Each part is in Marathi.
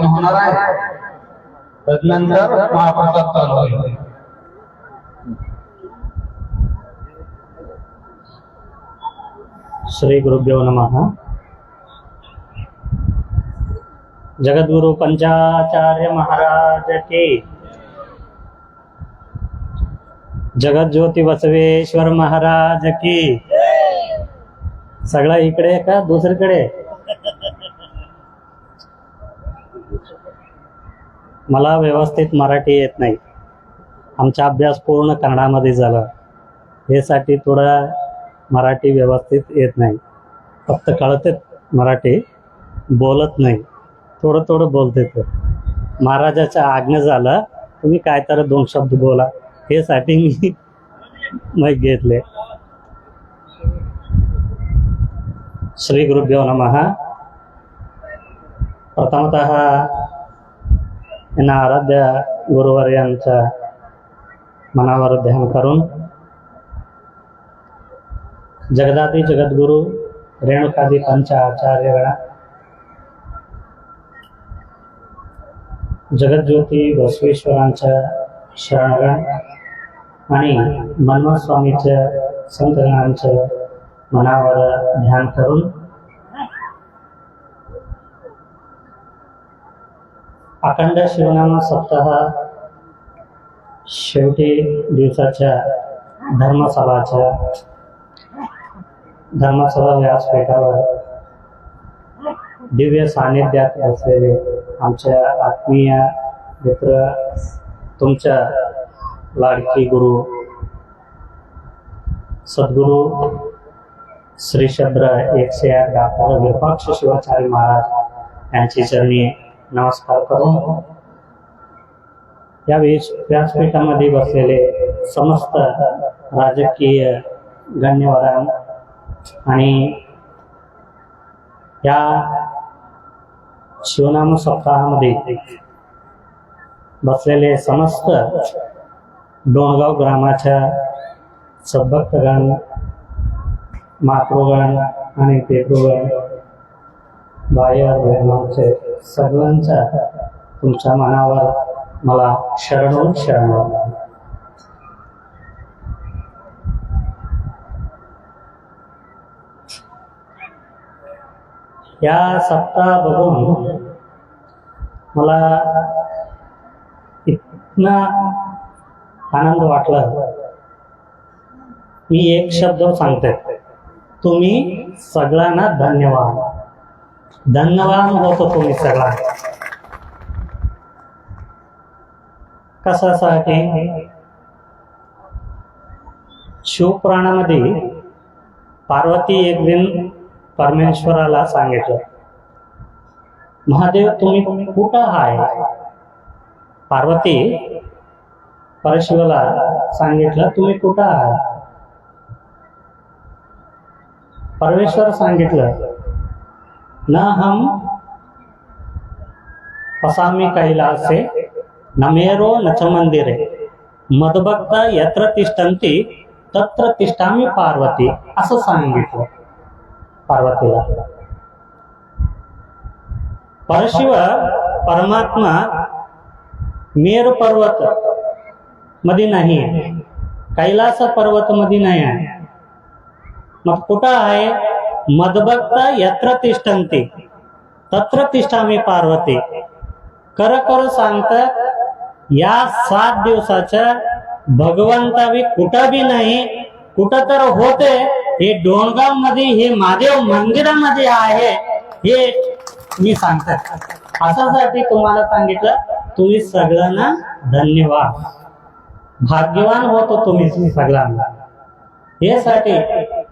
होणार आहे. तदनंतर महाप्रसाद चालू होईल. श्री गुरुभ्यो नमः. जगद्गुरु पंचाचार्य महाराज की जगत ज्योती बसवेश्वर महाराज की. सगळं इकडे का दुसरीकडे? मला व्यवस्थित मराठी येत नाही. आमचा अभ्यास पूर्ण कन्नडामध्ये झाला. यासाठी थोडा मराठी व्यवस्थित येत नाही. फक्त कळते मराठी बोलत नाही. थोडं थोडं बोलते तर महाराजाच्या आज्ञा झालं तुम्ही काय तर दोन शब्द बोला. हेसाठी मी मग घेतले. श्री गुरुभ्यो नम. प्रथमतः यांना आराध्य गुरुवर्यांच्या मनावर ध्यान करून जगदादी जगद्गुरु रेणुकादी पंच आचार्यगण जगज्योती बसवेश्वरांच्या शरणगण आणि मनमोहन स्वामीच्या संतगणांचं मनावर ध्यान करून अखंड शिवनामा सप्ताह शेवटी दिवसाच्या धर्मसभाच्या धर्मसभा व्यासपीठावर दिव्य सानिध्यात असलेले आमच्या आत्मीय मित्र तुमच्या लाडकी गुरु सद्गुरु श्रीशद्र एकशे आठ डॉक्टर विरूपाक्ष शिवाचार्य महाराज यांची चरणी नमस्कार करून या व्यासपीठामध्ये बसलेले समस्त राजकीय गण्यवरान आणि या शिवनाम सप्ताहामध्ये बसलेले समस्त डोणगाव ग्रामाच्या सद्भक्तगण मातृगण आणि पेतृगण बाह्य सर्वांचा सगळ्यांच्या तुमच्या मनावर मला शरण शरण या सप्ताह बघून मला इतना आनंद वाटला. मी एक शब्द सांगते तुम्ही सगळ्यांना धन्यवाद. धन्यवान होतो तुम्ही सगळा. कशासाठी? शिवपुराणामध्ये पार्वती एक दिन परमेश्वराला सांगितलं महादेव तुम्ही कुठं आहे? पार्वती परशिवला सांगितलं तुम्ही कुठं आहात? परमेश्वर सांगितलं न हम पसामी कैलासे, न मेरो न च मंदिरे। मदभक्ता यत्र तिष्ठन्ति, तत्र तिष्ठामी पार्वती। असं सांगितलं पार्वतीला। परशिव, परमात्मा मेरू पर्वत मध्ये नाही आहे। कैलास पर्वत मध्ये नाही आहे। मग कुठं आहे? मदभक्ता यत्र तिष्ठन्ति तत्र तिष्ठामी पार्वती। कर कर सांगतात या सात दिवसाच्या भगवंतावी कुठं बी नाही कुठं तर होते हे डोणगावमध्ये हे महादेव मंदिरामध्ये आहे हे मी सांगतात अशासाठी तुम्हाला सांगितलं तुम्ही सगळ्यांना धन्यवाद. भाग्यवान होतो तुम्ही सगळ्यांना. यासाठी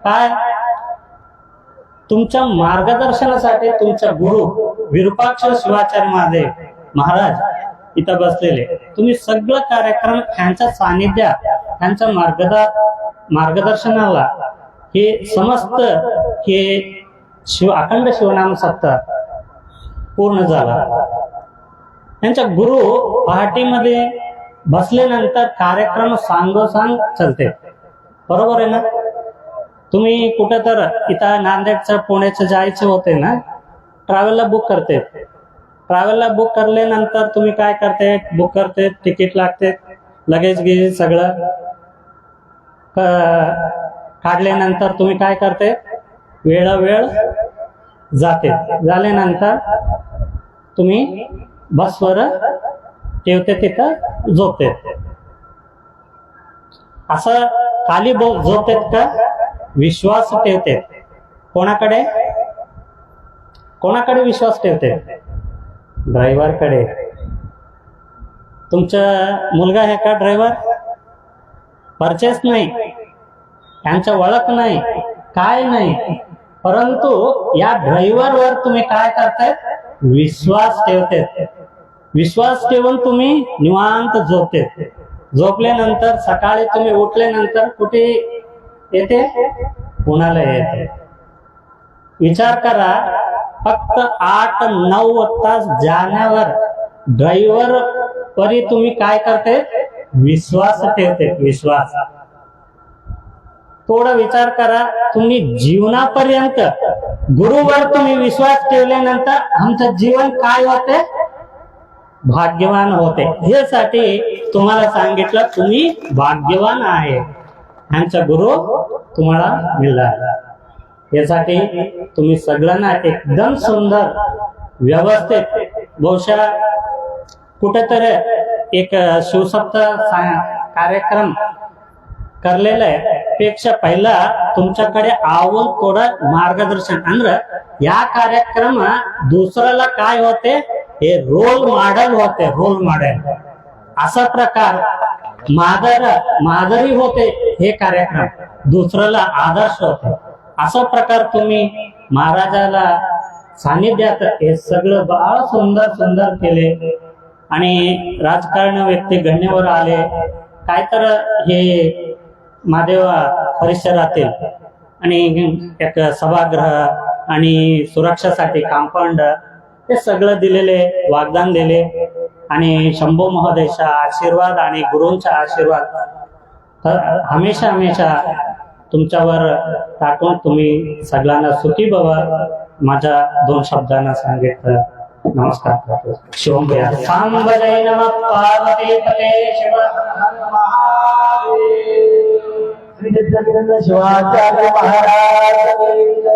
काय तुमच्या मार्गदर्शनासाठी तुमचा गुरु विरूपाक्ष शिवाचार्य महादेव महाराज इथं बसलेले. तुम्ही सगळं कार्यक्रम त्यांच्या सानिध्यात त्यांच्या मार्गदा मार्गदर्शनाला हे समस्त हे शिव अखंड शिवनाम सत्ता पूर्ण झाला. त्यांच्या गुरु पहाटीमध्ये बसल्यानंतर कार्यक्रम सांगोसांग चालते. बरोबर आहे ना? तुम्ही कुठं तर इथं नांदेडचं पुण्याचं जायचं होते ना ट्रॅव्हलला बुक करते. ट्रॅव्हलला बुक करल्यानंतर तुम्ही काय करते? बुक करते तिकीट लागते लगेच गिज सगळं काढल्यानंतर तुम्ही काय करते? वेळोवेळ जाते. झाल्यानंतर तुम्ही बसवर ठेवते तिथं झोपते. असं खाली बो झोपतेत का विश्वास ठेवते. कोणाकडे? कोणाकडे विश्वास ठेवते? ड्रायव्हरकडे. तुमचा मुलगा आहे का ड्रायव्हर? परचेस नाही. त्यांचं ओळख नाही. काय नाही. परंतु या ड्रायव्हरवर तुम्ही काय करताय? विश्वास ठेवते. विश्वास ठेवून तुम्ही निवांत झोपते. झोपल्यानंतर सकाळी तुम्ही उठल्यानंतर कुठे येते? पुण्याला येते. विचार करा फक्त आठ नऊ तास जाण्यावर ड्रायव्हर परी तुम्ही काय करते? विश्वास ठेवते विश्वास. थोडा विचार करा तुम्ही जीवनापर्यंत गुरुवर तुम्ही विश्वास ठेवल्यानंतर आमचं जीवन काय होते? भाग्यवान होते. हे साठी तुम्हाला सांगितलं तुम्ही भाग्यवान आहे. आमचा गुरु तुम्हाला मिळाला यासाठी तुम्ही सगळ्यांना एकदम सुंदर व्यवस्थित बहुशा कुठेतरी एक शिवसप्ताह सा- कार्यक्रम करलेला आहे पेक्षा पहिला तुमच्याकडे आवून थोडं मार्गदर्शन ಅಂದ್ರೆ या कार्यक्रम दुसऱ्याला काय होते हे रोल मॉडेल होते रोल मॉडेल असा प्रकार मादर मादरी होते हे कार्यक्रम. दुसऱ्याला आदर्श होते. असा प्रकार तुम्ही महाराजाला सानिध्यात हे सगळं बाळ सुंदर सुंदर केले आणि राजकारण व्यक्ती गण्यवर आले. काय तर हे महादेवा परिसरातील आणि एक सभागृह आणि सुरक्षासाठी कंपाऊंड हे सगळं दिलेले वागदान दिले. आणि शंभू महोदयचा आशीर्वाद आणि गुरूंचा आशीर्वाद. तर हमेशा हमेशा तुमच्यावर टाकून तुम्ही सगळ्यांना सुखी बाबा माझ्या दोन शब्दांना सांगितलं. नमस्कार करतो. शिवम भैया. नम पार्वती शिव श्री शिवाचार्य महाराज.